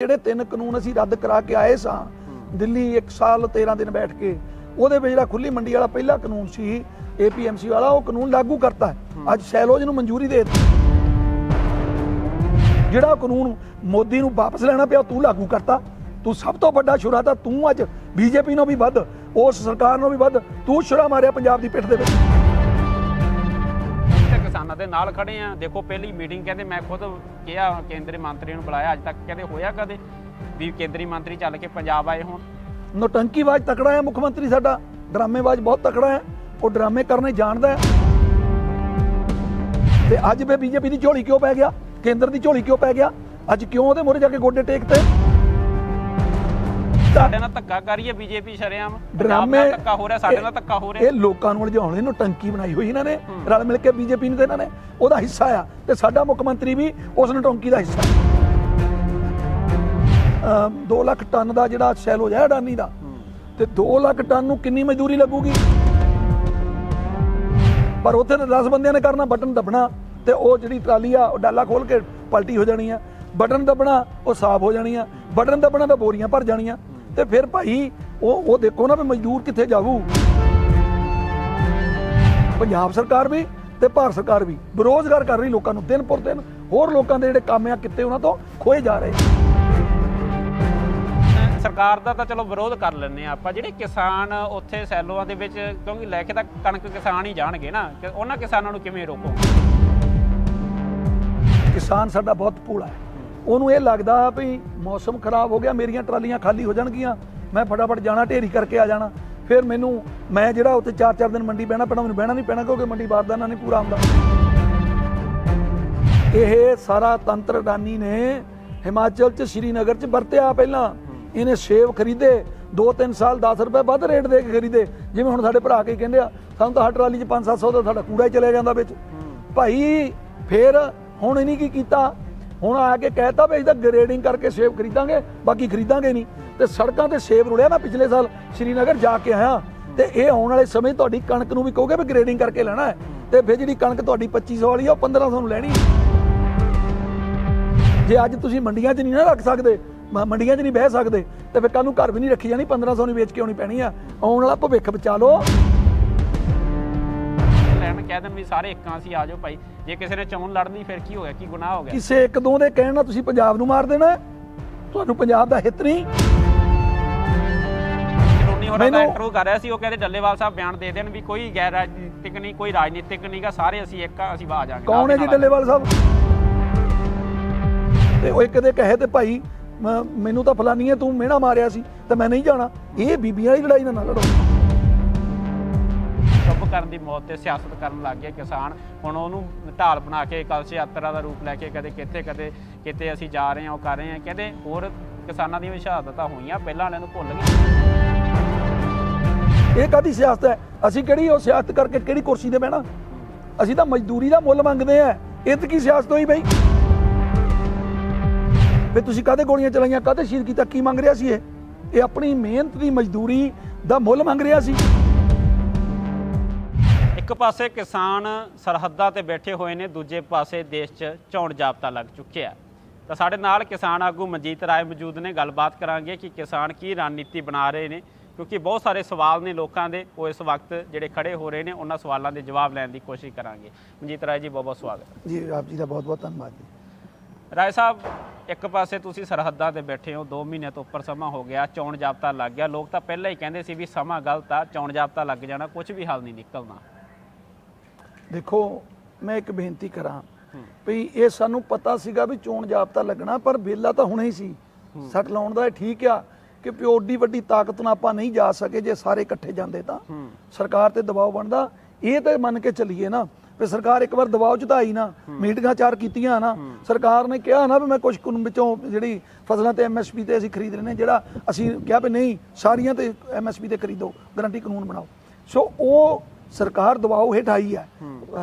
ਜਿਹੜੇ ਤਿੰਨ ਕਾਨੂੰਨ ਅਸੀਂ ਰੱਦ ਕਰਾ ਕੇ ਆਏ ਸਾਂ ਦਿੱਲੀ 1 ਸਾਲ 13 ਦਿਨ ਬੈਠ ਕੇ ਉਹਦੇ ਵਿੱਚ ਜਿਹੜਾ ਖੁੱਲੀ ਮੰਡੀ ਵਾਲਾ ਪਹਿਲਾ ਕਾਨੂੰਨ ਸੀ ਏਪੀਐਮਸੀ ਵਾਲਾ ਉਹ ਕਾਨੂੰਨ ਲਾਗੂ ਕਰਤਾ ਅੱਜ ਸੈਲੋਜ ਨੂੰ ਮਨਜ਼ੂਰੀ ਦੇ ਦਿੱਤੀ। ਜਿਹੜਾ ਕਾਨੂੰਨ ਮੋਦੀ ਨੂੰ ਵਾਪਸ ਲੈਣਾ ਪਿਆ ਤੂੰ ਲਾਗੂ ਕਰਤਾ। ਤੂੰ ਸਭ ਤੋਂ ਵੱਡਾ ਸ਼ੁਰਾ ਤਾਂ ਤੂੰ ਅੱਜ ਬੀਜੇਪੀ ਨੂੰ ਵੀ ਵੱਧ ਉਸ ਸਰਕਾਰ ਨੂੰ ਵੀ ਵੱਧ ਤੂੰ ਸ਼ੁਰਾ ਮਾਰਿਆ ਪੰਜਾਬ ਦੀ ਪਿੱਠ ਦੇ ਵਿੱਚ। ਕਿਸਾਨਾਂ ਦੇ ਨਾਲ ਖੜੇ ਆ। ਦੇਖੋ, ਪਹਿਲੀ ਮੀਟਿੰਗ ਕਹਿੰਦੇ ਮੈਂ ਖੁਦ ਕਿਹਾ, ਕੇਂਦਰੀ ਮੰਤਰੀ ਨੂੰ ਬੁਲਾਇਆ, ਅੱਜ ਤੱਕ ਕਹਿੰਦੇ ਹੋਇਆ ਕਦੇ ਵੀ ਕੇਂਦਰੀ ਮੰਤਰੀ ਚੱਲ ਕੇ ਪੰਜਾਬ ਆਏ ਹੋਣ। ਨੋਟੰਕੀਵਾਜ਼ ਤਕੜਾ ਹੈ ਮੁੱਖ ਮੰਤਰੀ ਸਾਡਾ। ਡਰਾਮੇਵਾਜ਼ ਬਹੁਤ ਤਕੜਾ ਹੈ। ਉਹ ਡਰਾਮੇ ਕਰਨੇ ਜਾਣਦਾ ਹੈ। ਤੇ ਅੱਜ ਵੇ ਬੀਜੇਪੀ ਦੀ ਝੋਲੀ ਕਿਉਂ ਪੈ ਗਿਆ? ਕੇਂਦਰ ਦੀ ਝੋਲੀ ਕਿਉਂ ਪੈ ਗਿਆ? ਅੱਜ ਕਿਉਂ ਉਹਦੇ ਮੂਹਰੇ ਜਾ ਕੇ ਗੋਡੇ ਟੇਕਤੇ? ਸਾਡੇ ਨਾਲ ਧੱਕਾ ਕਰੀਏ ਬੀਜੇਪੀ ਸ਼ਰਿਆਮ। ਡਰਾਮੇ ਧੱਕਾ ਹੋ ਰਿਹਾ ਸਾਡੇ ਨਾਲ ਧੱਕਾ ਹੋ ਰਿਹਾ। ਇਹ ਲੋਕਾਂ ਨੂੰ ਉਲਝਾਉਣ ਲਈ ਨੋਟੰਕੀ ਬਣਾਈ ਹੋਈ ਇਹਨਾਂ ਨੇ ਰਲ ਮਿਲ ਕੇ ਬੀਜੇਪੀ ਨੂੰ ਤੇ ਇਹਨਾਂ ਨੇ। ਉਹਦਾ ਹਿੱਸਾ ਆ ਤੇ ਸਾਡਾ ਮੁੱਖ ਮੰਤਰੀ ਵੀ ਉਸ ਨੋਟੰਕੀ ਦਾ ਹਿੱਸਾ। ਹੈ 2 ਲੱਖ ਟਨ ਦਾ ਜਿਹੜਾ ਸੈਲ ਹੋ ਜਾਇਆ ਅਡਾਨੀ ਦਾ ਤੇ 2 ਲੱਖ ਟਨ ਨੂੰ ਕਿੰਨੀ ਮਜ਼ਦੂਰੀ ਲੱਗੂਗੀ? ਪਰ ਉੱਥੇ ਤਾਂ 10 ਬੰਦਿਆਂ ਨੇ ਕਰਨਾ ਬਟਨ ਦਬਣਾ ਤੇ ਉਹ ਜਿਹੜੀ ਟਰਾਲੀ ਆ ਉਹ ਡਾਲਾ ਖੋਲ ਕੇ ਪਲਟੀ ਹੋ ਜਾਣੀ ਆ। ਬਟਨ ਦਬਣਾ ਉਹ ਸਾਫ਼ ਹੋ ਜਾਣੀ ਆ। ਬਟਨ ਦਬਣਾ ਤਾਂ ਬੋਰੀਆਂ ਭਰ ਜਾਣੀਆਂ। ਤੇ ਫਿਰ ਭਾਈ ਉਹ ਉਹ ਦੇਖੋ ਨਾ ਵੀ ਮਜ਼ਦੂਰ ਕਿੱਥੇ ਜਾਊ। ਪੰਜਾਬ ਸਰਕਾਰ ਵੀ ਤੇ ਭਾਰਤ ਸਰਕਾਰ ਵੀ ਬੇਰੋਜ਼ਗਾਰ ਕਰ ਰਹੀ ਲੋਕਾਂ ਨੂੰ ਦਿਨ ਪਰ ਦਿਨ। ਹੋਰ ਲੋਕਾਂ ਦੇ ਜਿਹੜੇ ਕੰਮ ਆ ਕਿੱਤੇ ਉਹਨਾਂ ਤੋਂ ਖੋਏ ਜਾ ਰਹੇ। ਸਰਕਾਰ ਦਾ ਤਾਂ ਚਲੋ ਵਿਰੋਧ ਕਰ ਲੈਂਦੇ ਆ ਆਪਾਂ। ਜਿਹੜੇ ਕਿਸਾਨ ਉੱਥੇ ਸੈਲੋਆਂ ਦੇ ਵਿੱਚ ਕਿਉਂਕਿ ਲੈ ਕੇ ਤਾਂ ਕਣਕ ਕਿਸਾਨ ਹੀ ਜਾਣਗੇ ਨਾ ਕਿ ਉਹਨਾਂ ਕਿਸਾਨਾਂ ਨੂੰ ਕਿਵੇਂ ਰੋਕੋ ਕਿਸਾਨ ਸਾਡਾ ਬਹੁਤ ਭੋਲਾ ਹੈ। ਉਹਨੂੰ ਇਹ ਲੱਗਦਾ ਵੀ ਮੌਸਮ ਖਰਾਬ ਹੋ ਗਿਆ ਮੇਰੀਆਂ ਟਰਾਲੀਆਂ ਖਾਲੀ ਹੋ ਜਾਣਗੀਆਂ। ਮੈਂ ਫਟਾਫਟ ਜਾਣਾ ਢੇਰੀ ਕਰਕੇ ਆ ਜਾਣਾ। ਫਿਰ ਮੈਨੂੰ ਮੈਂ ਜਿਹੜਾ ਉੱਥੇ 4-4 ਦਿਨ ਮੰਡੀ ਬਹਿਣਾ ਪੈਣਾ ਮੈਨੂੰ ਬਹਿਣਾ ਨਹੀਂ ਪੈਣਾ ਕਿਉਂਕਿ ਮੰਡੀ ਬਾਰਦਾਨਾ ਨਹੀਂ ਪੂਰਾ ਹੁੰਦਾ। ਇਹ ਸਾਰਾ ਤੰਤਰ ਅਡਾਨੀ ਨੇ ਹਿਮਾਚਲ ਚ ਸ਼੍ਰੀਨਗਰ ਚ ਵਰਤਿਆ ਪਹਿਲਾਂ। ਇਹਨੇ ਸੇਬ ਖਰੀਦੇ 2-3 ਸਾਲ 10 ਰੁਪਏ ਵੱਧ ਰੇਟ ਦੇ ਕੇ ਖਰੀਦੇ। ਜਿਵੇਂ ਹੁਣ ਸਾਡੇ ਭਰਾ ਕੇ ਕਹਿੰਦੇ ਆ ਸਾਨੂੰ ਤਾਂ ਹਰ ਟਰਾਲੀ ਚ 5-700 ਦਾ ਸਾਡਾ ਕੂੜਾ ਹੀ ਚਲਿਆ ਜਾਂਦਾ ਵਿੱਚ। ਭਾਈ ਫਿਰ ਹੁਣ ਇਹਨੇ ਕੀ ਕੀਤਾ? ਹੁਣ ਆ ਕੇ ਕਹਿਤਾ ਵੀ ਅਸੀਂ ਤਾਂ ਗ੍ਰੇਡਿੰਗ ਕਰਕੇ ਸੇਬ ਖਰੀਦਾਂਗੇ, ਬਾਕੀ ਖਰੀਦਾਂਗੇ ਨਹੀਂ। ਤੇ ਸੜਕਾਂ ਤੇ ਸੇਬ ਰੁਲਿਆ ਨਾ ਪਿਛਲੇ ਸਾਲ, ਸ਼੍ਰੀਨਗਰ ਜਾ ਕੇ ਆਇਆ। ਤੇ ਇਹ ਆਉਣ ਵਾਲੇ ਸਮੇਂ ਤੁਹਾਡੀ ਕਣਕ ਨੂੰ ਵੀ ਕਹੋਗੇ ਵੀ ਗ੍ਰੇਡਿੰਗ ਕਰਕੇ ਲੈਣਾ ਹੈ। ਤੇ ਫਿਰ ਜਿਹੜੀ ਕਣਕ ਤੁਹਾਡੀ 2500 ਵਾਲੀ ਆ, ਉਹ 1500 ਨੂੰ ਲੈਣੀ। ਜੇ ਅੱਜ ਤੁਸੀਂ ਮੰਡੀਆਂ 'ਚ ਨਹੀਂ ਨਾ ਰੱਖ ਸਕਦੇ ਮੰਡੀਆਂ 'ਚ ਨਹੀਂ ਬਹਿ ਸਕਦੇ, ਤੇ ਫਿਰ ਕੱਲ ਨੂੰ ਘਰ ਵੀ ਨਹੀਂ ਰੱਖੀ ਜਾਣੀ 1500 ਨੂੰ ਵੇਚ ਕੇ ਆਉਣੀ ਪੈਣੀ ਆ। ਆਉਣ ਵਾਲਾ ਭਵਿੱਖ ਬਚਾ ਲਓ। ਲੈਣ ਕਹਿ ਦੇਣ ਸਾਰੇ ਇੱਕਾਂ ਸੀ ਆ ਜਾਓ ਭਾਈ। ਜੇ ਕਿਸੇ ਨੇ ਚੋਣ ਲੜਨੀ ਫਿਰ ਕੀ ਹੋ ਗਿਆ? ਕੀ ਗੁਨਾਹ ਹੋ ਗਿਆ? ਕਿਸੇ ਇੱਕ ਦੋ ਦੇ ਕਹਿਣ ਨਾਲ ਤੁਸੀਂ ਪੰਜਾਬ ਨੂੰ ਮਾਰ ਦੇਣਾ। ਤੁਹਾਨੂੰ ਪੰਜਾਬ ਦਾ ਹਿੱਤ ਨਹੀਂ। ਟੋਨੀ ਹੋਰਾਂ ਦਾ ਇੰਟਰਵਿਊ ਕਰ ਰਿਹਾ ਸੀ ਉਹ ਕਹਿੰਦੇ ਡੱਲੇਵਾਲ ਸਾਹਿਬ ਬਿਆਨ ਦੇ ਦੇਣ ਵੀ ਕੋਈ ਗੈਰ ਰਾਜਨੀਤਿਕ ਨਹੀਂ ਕੋਈ ਰਾਜਨੀਤਿਕ ਨਹੀਂਗਾ ਸਾਰੇ ਅਸੀਂ ਇੱਕ ਆ ਅਸੀਂ ਆ ਜਾਾਂਗੇ ਕੌਣ ਹੈ ਜੀ ਡੱਲੇਵਾਲ ਸਾਹਿਬ? ਤੇ ਉਹ ਇੱਕ ਦੇ ਕਹੇ ਤੇ ਭਾਈ ਮੈਨੂੰ ਤਾਂ ਫਲਾਨੀ ਹੈ ਤੂੰ ਮਿਹਣਾ ਮਾਰਿਆ ਸੀ ਤੇ ਮੈਂ ਨਹੀਂ ਜਾਣਾ। ਇਹ ਬੀਬੀਆਂ ਦੀ ਲੜਾਈ ਨਾਲ ਨਾ ਲੜੋ। ਚੁੱਪ ਕਰਨ ਦੀ ਮੌਤ ਤੇ ਸਿਆਸਤ ਕਰਨ ਲੱਗ ਗਏ ਕਿਸਾਨ। ਹੁਣ ਉਹਨੂੰ ਢਾਲ ਬਣਾ ਕੇ, ਕਲਸ਼ ਯਾਤਰਾ ਦਾ ਰੂਪ ਲੈ ਕੇ ਕਦੇ ਕਿੱਥੇ, ਕਦੇ ਕਿਤੇ ਅਸੀਂ ਜਾ ਰਹੇ ਹਾਂ, ਉਹ ਕਰ ਰਹੇ ਹਾਂ। ਕਹਿੰਦੇ ਹੋਰ ਕਿਸਾਨਾਂ ਦੀਆਂ ਸ਼ਹਾਦਤਾਂ ਹੋਈਆਂ, ਪਹਿਲਾਂ ਵਾਲਿਆਂ ਨੂੰ ਭੁੱਲ ਗਏ। ਇਹ ਕਾਦੀ ਸਿਆਸਤ ਹੈ? ਅਸੀਂ ਕਿਹੜੀ ਉਹ ਸਿਆਸਤ ਕਰਕੇ ਕਿਹੜੀ ਕੁਰਸੀ ਤੇ ਬਹਿਣਾ? ਅਸੀਂ ਤਾਂ ਮਜ਼ਦੂਰੀ ਦਾ ਮੁੱਲ ਮੰਗਦੇ ਆ ਇਹ ਤਾਂ ਕੀ ਸਿਆਸਤ ਹੋਈ ਬਈ? ਵੀ ਤੁਸੀਂ ਕਾਹਦੇ ਗੋਲੀਆਂ ਚਲਾਈਆਂ? ਕਾਹਦੇ ਸ਼ਹੀਦ ਕੀਤਾ? ਕੀ ਮੰਗ ਰਿਹਾ ਸੀ ਇਹ? ਇਹ ਆਪਣੀ ਮਿਹਨਤ ਦੀ ਮਜ਼ਦੂਰੀ ਦਾ ਮੁੱਲ ਮੰਗ ਰਿਹਾ ਸੀ। ਇੱਕ ਪਾਸੇ ਕਿਸਾਨ ਸਰਹੱਦਾਂ ਤੇ ਬੈਠੇ ਹੋਏ ਨੇ ਦੂਜੇ ਪਾਸੇ ਦੇਸ਼ 'ਚ ਚੋਣ ਜਾਬਤਾ ਲੱਗ ਚੁੱਕਿਆ ਤਾਂ ਸਾਡੇ ਨਾਲ ਕਿਸਾਨ ਆਗੂ ਮਨਜੀਤ ਰਾਏ ਮੌਜੂਦ ਨੇ। ਗੱਲਬਾਤ ਕਰਾਂਗੇ ਕਿ ਕਿਸਾਨ ਕੀ ਰਣਨੀਤੀ ਬਣਾ ਰਹੇ ਨੇ ਕਿਉਂਕਿ ਬਹੁਤ ਸਾਰੇ ਸਵਾਲ ਨੇ ਲੋਕਾਂ ਦੇ। ਉਹ ਇਸ ਵਕਤ ਜਿਹੜੇ ਖੜੇ ਹੋ ਰਹੇ ਨੇ ਉਹਨਾਂ ਸਵਾਲਾਂ ਦੇ ਜਵਾਬ ਲੈਣ ਦੀ ਕੋਸ਼ਿਸ਼ ਕਰਾਂਗੇ। ਮਨਜੀਤ ਰਾਏ ਜੀ ਬਹੁਤ ਬਹੁਤ ਸਵਾਗਤ ਜੀ ਆਪ ਜੀ ਦਾ ਬਹੁਤ ਬਹੁਤ ਧੰਨਵਾਦ ਜੀ। ਰਾਏ ਸਾਹਿਬ ਇੱਕ ਪਾਸੇ ਤੁਸੀਂ ਸਰਹੱਦਾਂ ਤੇ ਬੈਠੇ ਹੋ 2 ਮਹੀਨੇ ਤੋਂ ਉੱਪਰ ਸਮਾਂ ਹੋ ਗਿਆ ਚੋਣ ਜਾਬਤਾ ਲੱਗ ਗਿਆ। ਲੋਕ ਤਾਂ ਪਹਿਲਾਂ ਹੀ ਕਹਿੰਦੇ ਸੀ ਵੀ ਸਮਾਂ ਗਲਤ ਆ ਚੋਣ ਜਾਬਤਾ ਲੱਗ ਜਾਣਾ ਕੁਝ ਵੀ ਹੱਲ ਨਹੀਂ ਨਿਕਲਣਾ। ਦੇਖੋ ਮੈਂ ਇੱਕ ਬੇਨਤੀ ਕਰਾਂ ਵੀ ਇਹ ਸਾਨੂੰ ਪਤਾ ਸੀਗਾ ਵੀ ਚੋਣ ਜਾਬਤਾ ਲੱਗਣਾ ਪਰ ਵੇਲਾ ਤਾਂ ਹੁਣੇ ਹੀ ਸੀ। ਸੱਟ ਲਾਉਣ ਦਾ ਠੀਕ ਆ ਕਿ ਪਿਓ ਓਡੀ ਵੱਡੀ ਤਾਕਤ ਨਾਲ ਆਪਾਂ ਨਹੀਂ ਜਾ ਸਕੇ ਜੇ ਸਾਰੇ ਇਕੱਠੇ ਜਾਂਦੇ ਤਾਂ। ਸਰਕਾਰ ਤੇ ਦਬਾਅ ਬਣਦਾ ਇਹ ਤਾਂ ਮੰਨ ਕੇ ਚੱਲੀਏ ਨਾ ਵੀ ਸਰਕਾਰ ਇੱਕ ਵਾਰ ਦਬਾਅ ਚੜਾਈ ਨਾ ਮੀਟਿੰਗਾਂ ਚਾਰ ਕੀਤੀਆਂ ਨਾ ਸਰਕਾਰ ਨੇ ਕਿਹਾ ਨਾ ਵੀ ਮੈਂ ਕੁਝ ਕੁਨ ਵਿੱਚੋਂ ਜਿਹੜੀ ਫਸਲਾਂ ਤੇ ਐਮਐਸਪੀ ਤੇ ਅਸੀਂ ਖਰੀਦ ਰਹੇ ਨੇ ਜਿਹੜਾ ਅਸੀਂ ਕਿਹਾ ਵੀ ਨਹੀਂ ਸਾਰੀਆਂ ਤੇ ਐਮਐਸਪੀ ਤੇ ਖਰੀਦੋ ਗਰੰਟੀ ਕਾਨੂੰਨ ਬਣਾਓ। ਸੋ ਉਹ ਸਰਕਾਰ ਦਬਾਅ ਹੇਠ ਆਈ ਹੈ।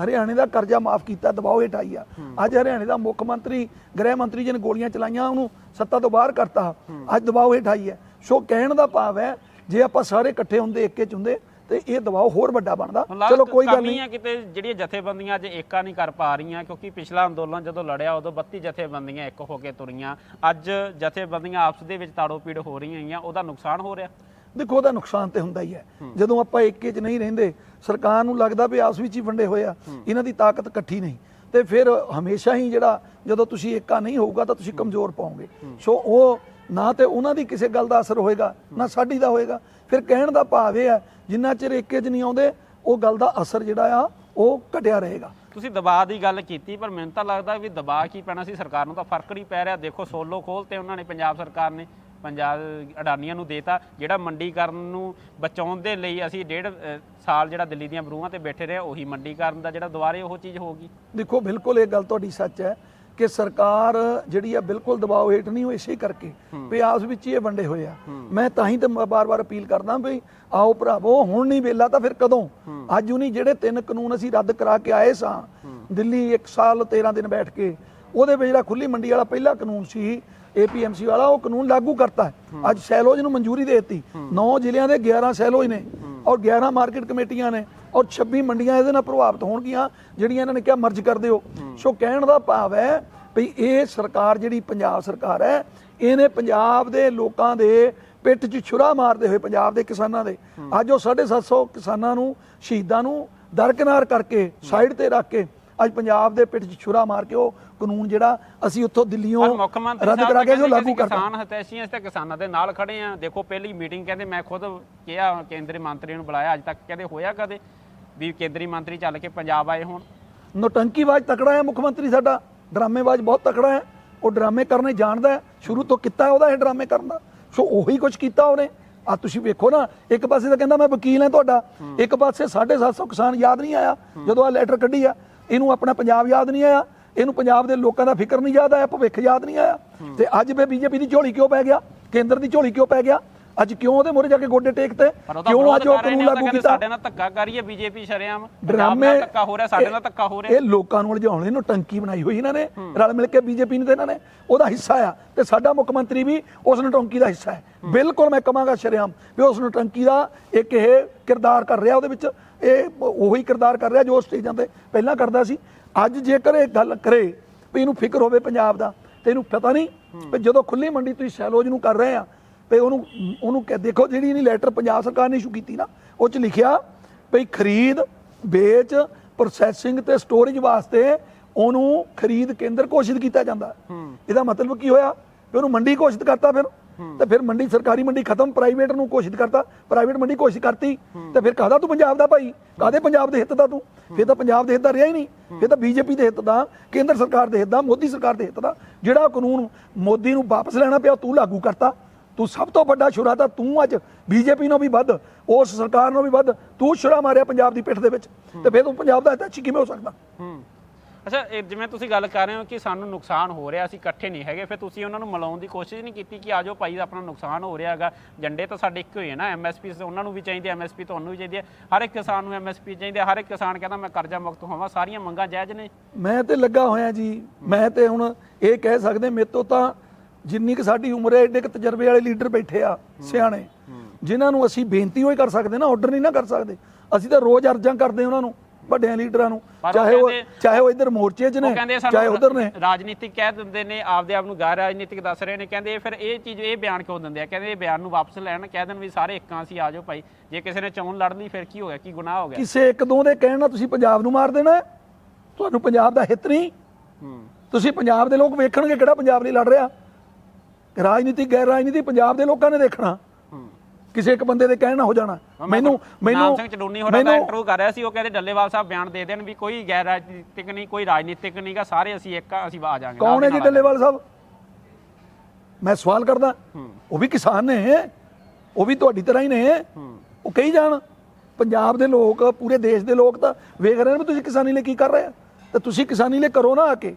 ਹਰਿਆਣੇ ਦਾ ਕਰਜ਼ਾ ਮਾਫ ਕੀਤਾ ਦਬਾਅ ਹੇਠ ਆਈ ਆ। ਅੱਜ ਹਰਿਆਣੇ ਦਾ ਮੁੱਖ ਮੰਤਰੀ ਗ੍ਰਹਿ ਮੰਤਰੀ ਜਿਹਨੇ ਗੋਲੀਆਂ ਚਲਾਈਆਂ ਉਹਨੂੰ ਸੱਤਾ ਤੋਂ ਬਾਹਰ ਕਰਤਾ। ਅੱਜ ਦਬਾਅ ਹੇਠ ਆਈ ਹੈ। ਸੋ ਕਹਿਣ ਦਾ ਭਾਵ ਹੈ ਜੇ ਆਪਾਂ ਸਾਰੇ ਇਕੱਠੇ ਹੁੰਦੇ ਇੱਕੇ ਚ ਹੁੰਦੇ ਤੇ ਇਹ ਦਬਾਅ ਹੋਰ ਵੱਡਾ ਬਣਦਾ। ਚਲੋ ਕੋਈ ਗੱਲ ਨਹੀਂ। ਕਿਤੇ ਜਿਹੜੀਆਂ ਜਥੇਬੰਦੀਆਂ ਅੱਜ ਏਕਾ ਨਹੀਂ ਕਰ ਪਾ ਰਹੀਆਂ ਕਿਉਂਕਿ ਪਿਛਲਾ ਅੰਦੋਲਨ ਜਦੋਂ ਲੜਿਆ ਉਦੋਂ 32 ਜਥੇਬੰਦੀਆਂ ਇੱਕ ਹੋ ਕੇ ਤੁਰੀਆਂ। ਅੱਜ ਜਥੇਬੰਦੀਆਂ ਆਪਸ ਦੇ ਵਿੱਚ ਤਾੜੋ ਪੀੜ ਹੋ ਰਹੀਆਂ ਹੈਗੀਆਂ ਉਹਦਾ ਨੁਕਸਾਨ ਹੋ ਰਿਹਾ। ਦੇਖੋ ਉਹਦਾ ਨੁਕਸਾਨ ਤੇ ਹੁੰਦਾ ਹੀ ਹੈ। ਜਦੋਂ ਆਪਾਂ ਏਕੇ 'ਚ ਨਹੀਂ ਰਹਿੰਦੇ ਸਰਕਾਰ ਨੂੰ ਲੱਗਦਾ ਵੀ ਆਪਸ ਵਿੱਚ ਹੀ ਵੰਡੇ ਹੋਏ ਆ ਇਹਨਾਂ ਦੀ ਤਾਕਤ ਇਕੱਠੀ ਨਹੀਂ। ਤੇ ਫਿਰ ਹਮੇਸ਼ਾ ਹੀ ਜਿਹੜਾ ਜਦੋਂ ਤੁਸੀਂ ਏਕਾ ਨਹੀਂ ਹੋਊਗਾ ਤਾਂ ਤੁਸੀਂ ਕਮਜ਼ੋਰ ਪਾਓਗੇ। ਸੋ ਉਹ ਨਾ ਤੇ ਉਹਨਾਂ ਦੀ ਕਿਸੇ ਗੱਲ ਦਾ ਅਸਰ ਹੋਏਗਾ ਨਾ ਸਾਡੀ ਦਾ ਹੋਏਗਾ। ਫਿਰ ਕਹਿਣ ਦਾ ਭਾਵ ਇਹ ਹੈ ਜਿੰਨਾ ਚਿਰ ਏਕੇ 'ਚ ਨਹੀਂ ਆਉਂਦੇ ਉਹ ਗੱਲ ਦਾ ਅਸਰ ਜਿਹੜਾ ਆ ਉਹ ਘਟਿਆ ਰਹੇਗਾ। ਤੁਸੀਂ ਦਬਾਅ ਦੀ ਗੱਲ ਕੀਤੀ ਪਰ ਮੈਨੂੰ ਤਾਂ ਲੱਗਦਾ ਵੀ ਦਬਾਅ ਕੀ ਪੈਣਾ ਸੀ ਸਰਕਾਰ ਨੂੰ ਤਾਂ ਫ਼ਰਕ ਨਹੀਂ ਪੈ ਰਿਹਾ। ਦੇਖੋ ਸੋਲੋ ਖੋਲ ਤੇ ਉਹਨਾਂ ਨੇ ਪੰਜਾਬ ਸਰਕਾਰ ਨੇ। ਪੰਜਾਬ ਅਡਾਨੀਆਂ ਨੂੰ ਦੇਤਾ ਜਿਹੜਾ ਮੰਡੀਕਰਨ ਨੂੰ ਬਚਾਉਣ ਦੇ ਲਈ ਅਸੀਂ ਡੇਢ ਸਾਲ ਜਿਹੜਾ ਦਿੱਲੀ ਦੀਆਂ ਬਰੂਹਾਂ ਤੇ ਬੈਠੇ ਰਹੇ ਉਹੀ ਮੰਡੀਕਰਨ ਦਾ ਜਿਹੜਾ ਦੁਬਾਰੇ ਉਹ ਚੀਜ਼ ਹੋਊਗੀ ਦੇਖੋ ਬਿਲਕੁਲ ਇਹ ਗੱਲ ਤੁਹਾਡੀ ਸੱਚ ਹੈ ਕਿ ਸਰਕਾਰ ਜਿਹੜੀ ਆ ਬਿਲਕੁਲ ਦਬਾਅ ਹੇਠ ਨਹੀਂ ਹੋਈ ਇਸੇ ਕਰਕੇ ਵੀ ਆਪਸ ਵਿੱਚ ਹੀ ਇਹ ਵੰਡੇ ਹੋਏ ਆ। ਮੈਂ ਤਾਂ ਹੀ ਤਾਂ ਬਾਰ-ਬਾਰ ਅਪੀਲ ਕਰਦਾ ਵੀ ਆਓ ਭਰਾਵੋ ਹੁਣ ਨਹੀਂ ਵੇਲਾ ਤਾਂ ਫਿਰ ਕਦੋਂ? ਅੱਜ ਉਹਨੀ ਜਿਹੜੇ ਤਿੰਨ ਕਾਨੂੰਨ ਅਸੀਂ ਰੱਦ ਕਰਾ ਕੇ ਆਏ ਸਾਂ ਦਿੱਲੀ 1 ਸਾਲ 13 ਦਿਨ ਬੈਠ ਕੇ ਉਹਦੇ ਵਿੱਚ ਜਿਹੜਾ ਖੁੱਲੀ ਮੰਡੀ ਵਾਲਾ ਪਹਿਲਾ ਕਾਨੂੰਨ ਸੀ ਏਪੀਐਮਸੀ ਵਾਲਾ ਉਹ ਕਾਨੂੰਨ ਲਾਗੂ ਕਰਤਾ ਹੈ। ਅੱਜ ਸੈਲੋਜ ਨੂੰ ਮਨਜ਼ੂਰੀ ਦੇ ਦਿੱਤੀ। 9 ਜ਼ਿਲ੍ਹਿਆਂ ਦੇ 11 ਸੈਲੋਜ ਨੇ ਔਰ 11 ਮਾਰਕੀਟ ਕਮੇਟੀਆਂ ਨੇ ਔਰ 26 ਮੰਡੀਆਂ ਇਹਦੇ ਨਾਲ ਪ੍ਰਭਾਵਿਤ ਹੋਣਗੀਆਂ ਜਿਹੜੀਆਂ ਇਹਨਾਂ ਨੇ ਕਿਹਾ ਮਰਜ ਕਰ ਦਿਓ। ਸੋ ਕਹਿਣ ਦਾ ਭਾਵ ਹੈ ਵੀ ਇਹ ਸਰਕਾਰ ਜਿਹੜੀ ਪੰਜਾਬ ਸਰਕਾਰ ਹੈ ਇਹਨੇ ਪੰਜਾਬ ਦੇ ਲੋਕਾਂ ਦੇ ਪਿੱਠ 'ਚ ਛੁਰਾ ਮਾਰਦੇ ਹੋਏ ਪੰਜਾਬ ਦੇ ਕਿਸਾਨਾਂ ਦੇ। ਅੱਜ ਉਹ 750 ਕਿਸਾਨਾਂ ਨੂੰ ਸ਼ਹੀਦਾਂ ਨੂੰ ਦਰਕਨਾਰ ਕਰਕੇ ਸਾਈਡ ਤੇ ਰੱਖ ਕੇ ਅੱਜ ਪੰਜਾਬ ਦੇ ਪਿੱਠ 'ਚ ਛੁਰਾ ਮਾਰ ਕੇ ਉਹ ਕਾਨੂੰਨ ਜਿਹੜਾ ਅਸੀਂ ਉੱਥੋਂ ਦਿੱਲੀੋਂ ਪਰ ਮੁੱਖ ਮੰਤਰੀ ਰੱਦ ਕਰਾ ਕੇ ਜੋ ਲਾਗੂ ਕਰਤਾ। ਕਿਸਾਨ ਹਤੈਸ਼ੀਆਂ ਤੇ ਕਿਸਾਨਾਂ ਦੇ ਨਾਲ ਖੜੇ ਆ। ਦੇਖੋ ਪਹਿਲੀ ਮੀਟਿੰਗ ਕਹਿੰਦੇ ਮੈਂ ਖੁਦ ਕਿਹਾ ਕੇਂਦਰੀ ਮੰਤਰੀ ਨੂੰ ਬੁਲਾਇਆ ਅੱਜ ਤੱਕ ਕਹਿੰਦੇ ਹੋਇਆ ਕਦੇ ਵੀ ਕੇਂਦਰੀ ਮੰਤਰੀ ਚੱਲ ਕੇ ਪੰਜਾਬ ਆਏ ਹੋਣ। ਨੋਟੰਕੀਬਾਜ਼ ਤਕੜਾ ਹੈ ਮੁੱਖ ਮੰਤਰੀ ਸਾਡਾ। ਡਰਾਮੇਬਾਜ਼ ਬਹੁਤ ਤਕੜਾ ਹੈ। ਉਹ ਡਰਾਮੇ ਕਰਨੇ ਜਾਣਦਾ ਹੈ। ਸ਼ੁਰੂ ਤੋਂ ਕੀਤਾ ਉਹਦਾ ਇਹ ਡਰਾਮੇ ਕਰਨ ਦਾ। ਸੋ ਉਹੀ ਕੁਝ ਕੀਤਾ ਉਹਨੇ। ਆ ਤੁਸੀਂ ਵੇਖੋ ਨਾ ਇੱਕ ਪਾਸੇ ਤਾਂ ਕਹਿੰਦਾ ਮੈਂ ਵਕੀਲ ਹਾਂ ਤੁਹਾਡਾ। ਇੱਕ ਪਾਸੇ 750 ਕਿਸਾਨ ਯਾਦ ਨਹੀਂ ਆਇਆ ਜਦੋਂ ਆ ਲੈਟਰ ਕੱਢੀ ਆ ਇਹਨੂੰ ਆਪਣਾ ਪੰਜਾਬ ਯਾਦ ਨਹੀਂ ਆਇਆ। ਇਹਨੂੰ ਪੰਜਾਬ ਦੇ ਲੋਕਾਂ ਦਾ ਫਿਕਰ ਨਹੀਂ ਯਾਦ ਆਇਆ ਭਵਿੱਖ ਯਾਦ ਨਹੀਂ ਆਇਆ। ਤੇ ਅੱਜ ਵੀ ਬੀਜੇਪੀ ਦੀ ਝੋਲੀ ਕਿਉਂ ਪੈ ਗਿਆ? ਕੇਂਦਰ ਦੀ ਝੋਲੀ ਕਿਉਂ ਪੈ ਗਿਆ? ਅੱਜ ਕਿਉਂ ਉਹਦੇ ਮੂਹਰੇ ਜਾ ਕੇ ਗੋਡੇ ਟੇਕਤੇ? ਕਿਉਂ ਅੱਜ ਉਹ ਕਰ ਕਾਨੂੰਨ ਲਾਗੂ ਕੀਤਾ? ਸਾਡੇ ਨਾਲ ਧੱਕਾ ਕਰੀਏ ਬੀਜੇਪੀ ਸ਼ਰਿਆਮ। ਡਰਾਮੇ ਨਾਲ ਧੱਕਾ ਹੋ ਰਿਹਾ ਸਾਡੇ ਨਾਲ ਧੱਕਾ ਹੋ ਰਿਹਾ। ਇਹ ਲੋਕਾਂ ਨੂੰ ਉਲਝਾਉਣ ਲਈ ਨੂੰ ਟੰਕੀ ਬਣਾਈ ਹੋਈ ਇਹਨਾਂ ਨੇ ਰਲ ਮਿਲ ਕੇ ਬੀਜੇਪੀ ਨੇ ਤੇ ਇਹਨਾਂ ਨੇ ਉਹਦਾ ਹਿੱਸਾ ਆ। ਤੇ ਸਾਡਾ ਮੁੱਖ ਮੰਤਰੀ ਵੀ ਉਸ ਨਟੰਕੀ ਦਾ ਹਿੱਸਾ ਹੈ। ਬਿਲਕੁਲ ਮੈਂ ਕਹਾਂਗਾ ਸ਼ਰਿਆਮ ਵੀ ਉਸ ਨਟੰਕੀ ਦਾ ਇੱਕ ਇਹ ਕਿਰਦਾਰ ਕਰ ਰਿਹਾ ਉਹਦੇ ਵਿੱਚ। ਇਹ ਉਹੀ ਕਿਰਦਾਰ ਕਰ ਰਿਹਾ ਜੋ ਸਟੇਜਾਂ ਤੇ ਪਹਿਲਾਂ ਕਰਦਾ ਸੀ। ਅੱਜ ਜੇਕਰ ਇਹ ਗੱਲ ਕਰੇ ਵੀ ਇਹਨੂੰ ਫਿਕਰ ਹੋਵੇ ਪੰਜਾਬ ਦਾ ਤੇ ਇਹਨੂੰ ਪਤਾ ਨਹੀਂ ਵੀ ਜਦੋਂ ਖੁੱਲੀ ਮੰਡੀ ਤੁਸੀਂ ਸੈਲੋਜ ਨੂੰ ਕਰ ਰਹੇ ਆ ਵੀ ਉਹਨੂੰ ਉਹਨੂੰ ਕਹਿ ਦੇਖੋ ਜਿਹੜੀ ਇਹਨੀ ਲੈਟਰ ਪੰਜਾਬ ਸਰਕਾਰ ਨੇ ਇਸ਼ੂ ਕੀਤੀ ਨਾ ਉਹ ਚ ਲਿਖਿਆ ਵੀ ਖਰੀਦ ਵੇਚ ਪ੍ਰੋਸੈਸਿੰਗ ਤੇ ਸਟੋਰੇਜ ਵਾਸਤੇ ਉਹਨੂੰ ਖਰੀਦ ਕੇਂਦਰ ਘੋਸ਼ਿਤ ਕੀਤਾ ਜਾਂਦਾ। ਇਹਦਾ ਮਤਲਬ ਕੀ ਹੋਇਆ? ਵੀ ਉਹਨੂੰ ਮੰਡੀ ਘੋਸ਼ਿਤ ਕਰਤਾ ਫਿਰ। ਤੇ ਫਿਰ ਮੰਡੀ ਸਰਕਾਰੀ ਮੰਡੀ ਖਤਮ ਪ੍ਰਾਈਵੇਟ ਨੂੰ ਘੋਸ਼ਿਤ ਕਰਤਾ ਪ੍ਰਾਈਵੇਟ ਮੰਡੀ ਘੋਸ਼ਿਤ ਕਰਤੀ। ਤੇ ਫਿਰ ਕਾਹਦਾ ਤੂੰ ਪੰਜਾਬ ਦਾ ਭਾਈ? ਕਾਹਦੇ ਪੰਜਾਬ ਦੇ ਹਿੱਤ ਦਾ ਤੂੰ? ਫਿਰ ਤਾਂ ਪੰਜਾਬ ਦੇ ਹਿੱਤ ਦਾ ਰਿਹਾ ਹੀ ਨਹੀਂ। ਫਿਰ ਤਾਂ ਬੀਜੇਪੀ ਦੇ ਹਿੱਤ ਦਾ ਕੇਂਦਰ ਸਰਕਾਰ ਦੇ ਹਿੱਤ ਦਾ ਮੋਦੀ ਸਰਕਾਰ ਦੇ ਹਿੱਤ ਦਾ। ਜਿਹੜਾ ਕਾਨੂੰਨ ਮੋਦੀ ਨੂੰ ਵਾਪਸ ਲੈਣਾ ਪਿਆ ਤੂੰ ਲਾਗੂ ਕਰਤਾ। ਤੂੰ ਸਭ ਤੋਂ ਵੱਡਾ ਛੁਰਾ ਤਾਂ ਤੂੰ ਅੱਜ ਬੀਜੇਪੀ ਨੂੰ ਵੀ ਵੱਧ ਉਸ ਸਰਕਾਰ ਨੂੰ ਵੀ ਵੱਧ। ਤੂੰ ਛੁਰਾ ਮਾਰਿਆ ਪੰਜਾਬ ਦੀ ਪਿੱਠ ਦੇ ਵਿੱਚ। ਤੇ ਫਿਰ ਤੂੰ ਪੰਜਾਬ ਦਾ ਹਿਤਾਚੀ ਕਿਵੇਂ ਹੋ ਸਕਦਾ? ਹੂੰ। ਅੱਛਾ, ਇਹ ਜਿਵੇਂ ਤੁਸੀਂ ਗੱਲ ਕਰ ਰਹੇ ਹੋ ਕਿ ਸਾਨੂੰ ਨੁਕਸਾਨ ਹੋ ਰਿਹਾ, ਅਸੀਂ ਇਕੱਠੇ ਨਹੀਂ ਹੈਗੇ, ਫਿਰ ਤੁਸੀਂ ਉਹਨਾਂ ਨੂੰ ਮਿਲਾਉਣ ਦੀ ਕੋਸ਼ਿਸ਼ ਨਹੀਂ ਕੀਤੀ ਕਿ ਆਜੋ ਭਾਈ, ਆਪਣਾ ਨੁਕਸਾਨ ਹੋ ਰਿਹਾ ਹੈਗਾ। ਝੰਡੇ ਤਾਂ ਸਾਡੇ ਇੱਕੋ ਹੀ ਹੈ ਨਾ ਐਮਐਸਪੀ ਉਹਨਾਂ ਨੂੰ ਵੀ ਚਾਹੀਦੀ ਐਮਐਸਪੀ ਤੁਹਾਨੂੰ ਵੀ ਚਾਹੀਦੀ ਹੈ। ਹਰ ਇੱਕ ਕਿਸਾਨ ਨੂੰ ਐਮਐਸਪੀ ਚਾਹੀਦੀ ਹੈ ਹਰ ਇੱਕ ਕਿਸਾਨ ਕਹਿੰਦਾ ਮੈਂ ਕਰਜ਼ਾ ਮੁਕਤ ਹੋਵਾਂ, ਸਾਰੀਆਂ ਮੰਗਾਂ ਜਾਇਜ਼ ਨੇ। ਮੈਂ ਤੇ ਲੱਗਾ ਹੋਇਆ ਜੀ, ਮੈਂ ਤੇ ਹੁਣ ਇਹ ਕਹਿ ਸਕਦੇ, ਮੇਰੇ ਤੋਂ ਤਾਂ ਜਿੰਨੀ ਕਿ ਸਾਡੀ ਉਮਰ ਹੈ ਏਡੇ ਕੁ ਤਜਰਬੇ ਵਾਲੇ ਲੀਡਰ ਬੈਠੇ ਆ, ਸਿਆਣੇ। ਜਿਨ੍ਹਾਂ ਨੂੰ ਅਸੀਂ ਬੇਨਤੀ ਹੋਈ ਕਰ ਸਕਦੇ ਨਾ, ਆਰਡਰ ਨਹੀਂ ਨਾ ਕਰ ਸਕਦੇ, ਅਸੀਂ ਤਾਂ ਰੋਜ਼ ਅਰਜ਼ਾਂ ਕਰਦੇ ਉਹਨਾਂ ਨੂੰ। ਵੱਡਿਆਂ ਲੀਡਰਾਂ ਨੂੰ। ਪਰ ਉਹ ਚਾਹੇ ਉਹ ਕਹਿੰਦੇ- ਚਾਹੇ ਉਹ ਇੱਧਰ ਮੋਰਚੇ 'ਚ ਉਹ ਨੇ ਕਹਿੰਦੇ ਚਾਹੇ ਉਧਰ ਨੇ। ਰਾਜਨੀਤਿਕ ਕਹਿ ਦਿੰਦੇ ਨੇ ਆਪਦੇ ਆਪ ਨੂੰ ਗੈਰ ਰਾਜਨੀਤਿਕ ਦੱਸ ਰਹੇ ਨੇ। ਕਹਿੰਦੇ ਫਿਰ ਇਹ ਚੀਜ਼ ਇਹ ਬਿਆਨ ਕਿਉਂ ਦਿੰਦੇ ਆ? ਕਹਿੰਦੇ ਇਹ ਬਿਆਨ ਨੂੰ ਵਾਪਸ ਲੈਣ ਕਹਿ ਦੇਣ ਵੀ ਸਾਰੇ ਇੱਕਾਂ ਸੀ ਆਜੋ ਭਾਈ। ਜੇ ਕਿਸੇ ਨੇ ਚੋਣ ਲੜ ਲਈ ਫਿਰ ਕੀ ਹੋ ਗਿਆ? ਕੀ ਗੁਨਾਹ ਹੋ ਗਿਆ? ਕਿਸੇ ਇੱਕ ਦੋ ਦੇ ਕਹਿਣ ਨਾਲ ਤੁਸੀਂ ਪੰਜਾਬ ਨੂੰ ਮਾਰ ਦੇਣਾ ਹੈ? ਤੁਹਾਨੂੰ ਪੰਜਾਬ ਦਾ ਹਿੱਤ ਨਹੀਂ। ਹੂੰ। ਤੁਸੀਂ ਪੰਜਾਬ ਦੇ ਲੋਕ ਵੇਖਣਗੇ ਕਿਹੜਾ ਪੰਜਾਬ ਲਈ ਲੜ ਰਿਹਾ। ਰਾਜਨੀਤੀ ਗੈਰ ਰਾਜਨੀਤੀ ਪੰਜਾਬ ਦੇ ਲੋਕਾਂ ਨੇ ਦੇਖਣਾ। ਕਿਸੇ ਇੱਕ ਬੰਦੇ ਦੇ ਕਹਿਣ ਹੋ ਜਾਣਾ। ਮੈਨੂੰ ਮੈਨੂੰ ਨਾਮ ਸਿੰਘ ਚਡੂਨੀ ਹੋਰਾਂ ਦਾ ਇੰਟਰਵਿਊ ਕਰ ਰਿਹਾ ਸੀ ਉਹ ਕਹਿੰਦੇ ਡੱਲੇਵਾਲ ਸਾਹਿਬ ਬਿਆਨ ਦੇ ਦੇਣ ਵੀ ਕੋਈ ਗੈਰ ਰਾਜਨੀਤਿਕ ਨਹੀਂ ਕੋਈ ਰਾਜਨੀਤਿਕ ਨਹੀਂਗਾ ਸਾਰੇ ਅਸੀਂ ਇੱਕ ਆ ਅਸੀਂ ਆ ਜਾਾਂਗੇ ਕੌਣ ਹੈ ਜੀ ਡੱਲੇਵਾਲ ਸਾਹਿਬ? ਮੈਂ ਸਵਾਲ ਕਰਦਾ ਉਹ ਵੀ ਕਿਸਾਨ ਨੇ ਉਹ ਵੀ ਤੁਹਾਡੀ ਤਰ੍ਹਾਂ ਹੀ ਨੇ ਉਹ ਕਹੀ ਜਾਣ ਪੰਜਾਬ ਦੇ ਲੋਕ ਪੂਰੇ ਦੇਸ਼ ਦੇ ਲੋਕ ਤਾਂ ਵੇਖ ਰਹੇ ਨੇ ਤੁਸੀਂ ਕਿਸਾਨੀ ਲਈ ਕੀ ਕਰ ਰਹੇ ਆ। ਤੇ ਤੁਸੀਂ ਕਿਸਾਨੀ ਲਈ ਕਰੋ ਨਾ ਆ ਕੇ।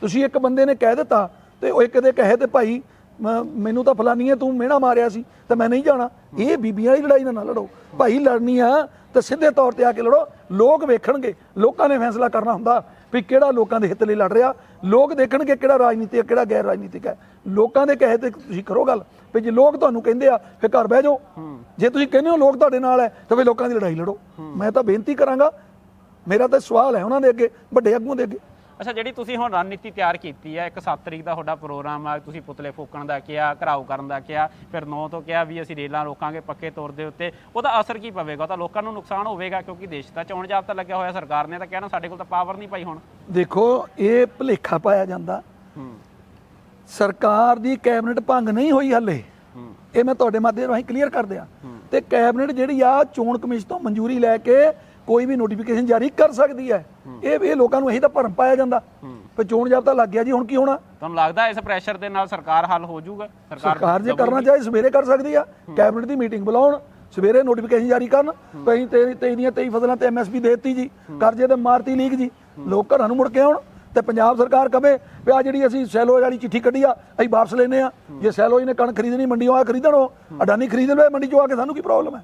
ਤੁਸੀਂ ਇੱਕ ਬੰਦੇ ਨੇ ਕਹਿ ਦਿੱਤਾ ਤੇ ਉਹ ਇੱਕ ਦੇ ਕਹੇ ਤੇ ਭਾਈ ਮੈਨੂੰ ਤਾਂ ਫਲਾਨੀਏ ਤੂੰ ਮਿਹਣਾ ਮਾਰਿਆ ਸੀ ਤੇ ਮੈਂ ਨਹੀਂ ਜਾਣਾ। ਇਹ ਬੀਬੀਆਂ ਵਾਲੀ ਲੜਾਈ ਨਾ ਲੜੋ। ਭਾਈ ਲੜਨੀ ਆ ਤੇ ਸਿੱਧੇ ਤੌਰ ਤੇ ਆ ਕੇ ਲੜੋ। ਲੋਕ ਵੇਖਣਗੇ ਲੋਕਾਂ ਨੇ ਫੈਸਲਾ ਕਰਨਾ ਹੁੰਦਾ ਵੀ ਕਿਹੜਾ ਲੋਕਾਂ ਦੇ ਹਿੱਤ ਲਈ ਲੜ ਰਿਹਾ। ਲੋਕ ਦੇਖਣਗੇ ਕਿਹੜਾ ਰਾਜਨੀਤਿਕ ਹੈ ਕਿਹੜਾ ਗੈਰ ਰਾਜਨੀਤਿਕ ਹੈ ਲੋਕਾਂ ਦੇ ਕਹੇ ਤੇ ਤੁਸੀਂ ਕਰੋ ਗੱਲ ਵੀ ਜੇ ਲੋਕ ਤੁਹਾਨੂੰ ਕਹਿੰਦੇ ਆ ਫਿਰ ਘਰ ਬਹਿ ਜਾਓ। ਜੇ ਤੁਸੀਂ ਕਹਿੰਦੇ ਹੋ ਲੋਕ ਤੁਹਾਡੇ ਨਾਲ ਹੈ ਤਾਂ ਫਿਰ ਲੋਕਾਂ ਦੀ ਲੜਾਈ ਲੜੋ। ਮੈਂ ਤਾਂ ਬੇਨਤੀ ਕਰਾਂਗਾ ਮੇਰਾ ਤਾਂ ਸਵਾਲ ਹੈ ਉਹਨਾਂ ਦੇ ਅੱਗੇ ਵੱਡੇ ਆਗੂਆਂ ਦੇ ਅੱਗੇ। ਅੱਛਾ ਜਿਹੜੀ ਤੁਸੀਂ ਹੁਣ ਰਣਨੀਤੀ ਤਿਆਰ ਕੀਤੀ ਹੈ ਇੱਕ 7 ਤਰੀਕ ਦਾ ਤੁਹਾਡਾ ਪ੍ਰੋਗਰਾਮ ਆ ਤੁਸੀਂ ਪੁਤਲੇ ਫੂਕਣ ਦਾ ਕਿਹਾ ਘਰਾਓ ਕਰਨ ਦਾ ਕਿਹਾ ਫਿਰ 9 ਤੋਂ ਕਿਹਾ ਵੀ ਅਸੀਂ ਰੇਲਾਂ ਰੋਕਾਂਗੇ ਪੱਕੇ ਤੌਰ ਦੇ ਉੱਤੇ ਉਹਦਾ ਅਸਰ ਕੀ ਪਵੇਗਾ? ਉਹ ਤਾਂ ਲੋਕਾਂ ਨੂੰ ਨੁਕਸਾਨ ਹੋਵੇਗਾ ਕਿਉਂਕਿ ਦੇਸ਼ ਦਾ ਚੋਣ ਜਾਬਤਾ ਲੱਗਿਆ ਹੋਇਆ ਸਰਕਾਰ ਨੇ ਤਾਂ ਕਹਿਣਾ ਸਾਡੇ ਕੋਲ ਤਾਂ ਪਾਵਰ ਨਹੀਂ ਪਾਈ ਹੁਣ। ਦੇਖੋ ਇਹ ਭੁਲੇਖਾ ਪਾਇਆ ਜਾਂਦਾ। ਸਰਕਾਰ ਦੀ ਕੈਬਨਿਟ ਭੰਗ ਨਹੀਂ ਹੋਈ ਹੱਲੇ। ਇਹ ਮੈਂ ਤੁਹਾਡੇ ਮਾਧਿਅਮ ਰਾਹੀਂ ਕਲੀਅਰ ਕਰ ਦਿਆਂ। ਤੇ ਕੈਬਨਿਟ ਜਿਹੜੀ ਆ ਚੋਣ ਕਮਿਸ਼ਨ ਤੋਂ ਮਨਜ਼ੂਰੀ ਲੈ ਕੇ ਕੋਈ ਵੀ ਨੋਟੀਫਿਕੇਸ਼ਨ ਜਾਰੀ ਕਰ ਸਕਦੀ ਹੈ। ਇਹ ਇਹ ਲੋਕਾਂ ਨੂੰ ਇਹੀ ਤਾਂ ਭਰਮ ਪਾਇਆ ਜਾਂਦਾ। ਵੀ ਚੋਣ ਜਾਬਤਾ ਲੱਗ ਗਿਆ ਜੀ ਹੁਣ ਕੀ ਹੋਣਾ? ਤੁਹਾਨੂੰ ਲੱਗਦਾ ਇਸ ਪ੍ਰੈਸ਼ਰ ਦੇ ਨਾਲ ਸਰਕਾਰ ਹੱਲ ਹੋ ਜਾਊਗਾ? ਸਰਕਾਰ ਜੇ ਕਰਨਾ ਚਾਹੇ ਸਵੇਰੇ ਕਰ ਸਕਦੀ ਆ ਕੈਬਨਿਟ ਦੀ ਮੀਟਿੰਗ ਬੁਲਾਉਣ ਸਵੇਰੇ ਨੋਟੀਫਿਕੇਸ਼ਨ ਜਾਰੀ ਕਰਨ ਤੇਰੀ ਤੇਈ ਦੀਆਂ 23 ਫਸਲਾਂ ਤੇ ਐਮਐਸਪੀ ਦੇਤੀ ਜੀ ਕਰਜ਼ੇ ਤੇ ਮਾਰਤੀ ਲੀਕ ਜੀ ਲੋਕ ਘਰਾਂ ਨੂੰ ਮੁੜ ਕੇ ਆਉਣ ਤੇ ਪੰਜਾਬ ਸਰਕਾਰ ਕਵੇ ਵੀ ਆ ਜਿਹੜੀ ਅਸੀਂ ਸੈਲੋ ਵਾਲੀ ਚਿੱਠੀ ਕੱਢੀ ਆ ਅਸੀਂ ਵਾਪਸ ਲੈਨੇ ਆ ਜੇ ਸੈਲੋ ਜੀ ਨੇ ਕਣਕ ਖਰੀਦਣੀ ਮੰਡੀੋਂ ਆ ਖਰੀਦਣ ਅਡਾਨੀ ਖਰੀਦ ਲਵੇ ਮੰਡੀ ਚੋਂ ਆ ਕੇ ਸਾਨੂੰ ਕੀ ਪ੍ਰੋਬਲਮ ਹੈ?